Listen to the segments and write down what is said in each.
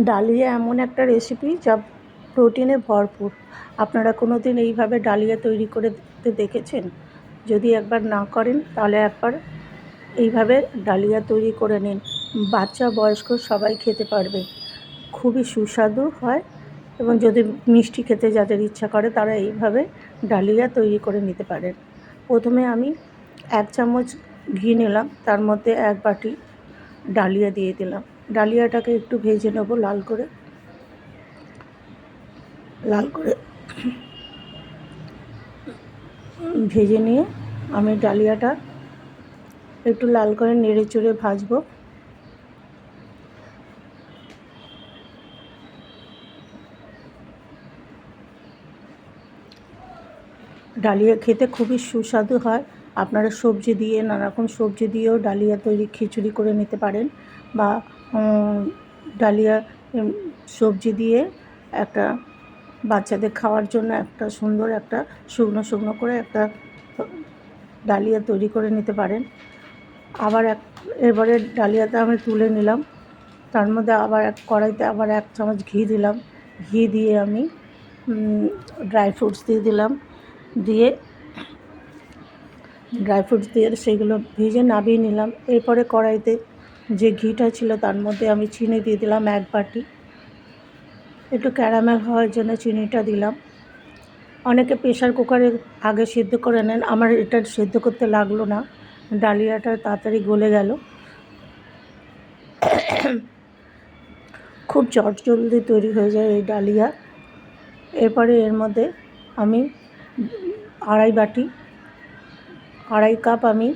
Dahlia এমন একটা recipe যা প্রোটিনে ভরপুর। আপনারা কোনো দিন এইভাবে ডালিয়া তৈরি করে দেখেছেন? যদি একবার না করেন, তাহলে একবার এইভাবে ডালিয়া তৈরি করে নিন। বাচ্চা, বয়স্ক সবাই খেতে পারবে। খুবই সুস্বাদু হয় এবং যদি মিষ্টি খেতে যাদের ইচ্ছা করে, তারা এইভাবে ডালিয়া তৈরি করে নিতে পারেন। প্রথমে আমি এক চামচ ঘি নিলাম, তার মধ্যে এক বাটি ডালিয়া দিয়ে দিলাম। ডালিয়াটাকে একটু ভেজে নেব লাল করে। লাল করে ভেজে নিয়ে আমি ডালিয়াটা একটু লাল করে নেড়ে চড়ে ভাজবো। ডালিয়া খেতে খুবই সুস্বাদু হয়। আপনারা সবজি দিয়ে নানা রকম সবজি দিয়েও ডালিয়া তৈরি, খিচুড়ি করে নিতে পারেন বা ডালিয়া সবজি দিয়ে একটা বাচ্চাদের খাওয়ার জন্য একটা সুন্দর একটা শুকনো শুকনো করে একটা ডালিয়া তৈরি করে নিতে পারেন। আবার এক, এবারে ডালিয়াটা আমি তুলে নিলাম। তার মধ্যে আবার এক কড়াইতে আবার এক চামচ ঘি দিলাম। ঘি দিয়ে আমি ড্রাই ফ্রুটস দিয়ে দিলাম। দিয়ে ড্রাই ফ্রুটস দিয়ে সেগুলো ভেজে নামিয়ে নিলাম। এরপরে কড়াইতে যে ঘিটা ছিল তার মধ্যে আমি চিনি দিয়ে দিলাম এক বাটি। একটু ক্যারামেল হওয়ার জন্য চিনিটা দিলাম। অনেকে প্রেশার কুকারে আগে সেদ্ধ করে নেন। আমার এটা সেদ্ধ করতে লাগল না। ডালিয়াটা তাড়াতাড়ি গলে গেল। খুব চটজলদি তৈরি হয়ে যায় এই ডালিয়া। এরপরে এর মধ্যে আমি আড়াই বাটি, আড়াই কাপ আমি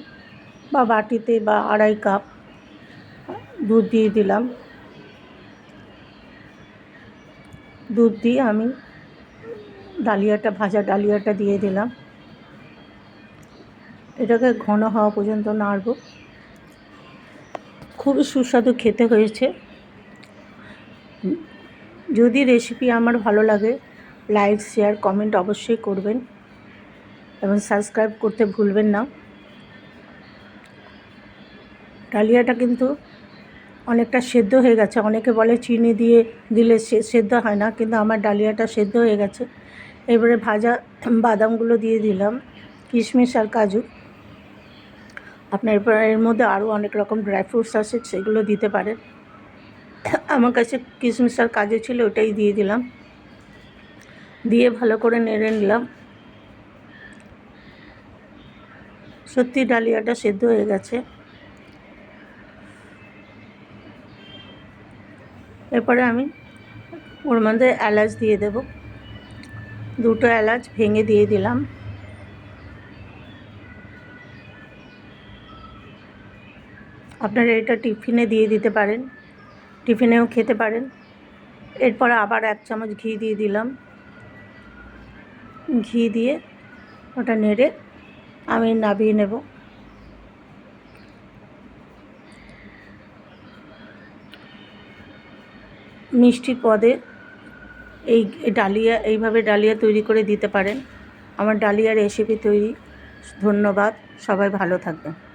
বা বাটিতে বা আড়াই কাপ দুধ দিয়ে দিলাম। দুধ দিয়ে আমি ডালিয়াটা, ভাজা ডালিয়াটা দিয়ে দিলাম। এটাকে ঘন হওয়া পর্যন্ত নাড়ব। খুবই সুস্বাদু খেতে হয়েছে। যদি রেসিপি আমার ভালো লাগে লাইক শেয়ার কমেন্ট অবশ্যই করবেন এবং সাবস্ক্রাইব করতে ভুলবেন না। ডালিয়াটা কিন্তু অনেকটা সেদ্ধ হয়ে গেছে। অনেকে বলে চিনি দিয়ে দিলে সেদ্ধ হয় না, কিন্তু আমার ডালিয়াটা সেদ্ধ হয়ে গেছে। এবারে ভাজা বাদামগুলো দিয়ে দিলাম, কিশমিশ আর কাজু। আপনার এর মধ্যে আরও অনেক রকম ড্রাই ফ্রুটস আছে, সেগুলো দিতে পারেন। আমার কাছে কিশমিশ আর কাজু ছিল, ওটাই দিয়ে দিলাম। দিয়ে ভালো করে নেড়ে নিলাম। সত্যি ডালিয়াটা সেদ্ধ হয়ে গেছে। এরপরে আমি ওর মধ্যে এলাচ দিয়ে দেব। দুটো এলাচ ভেঙে দিয়ে দিলাম। আপনারা এটা টিফিনে দিয়ে দিতে পারেন, টিফিনেও খেতে পারেন। এরপরে আবার এক চামচ ঘি দিয়ে দিলাম। ঘি দিয়ে ওটা নেড়ে আমি নাবিয়ে নেব। মিষ্টি পদে এই ডালিয়া, এইভাবে ডালিয়া তৈরি করে দিতে পারেন। আমার ডালিয়া রেসিপি তৈরি। ধন্যবাদ। সবাই ভালো থাকবেন।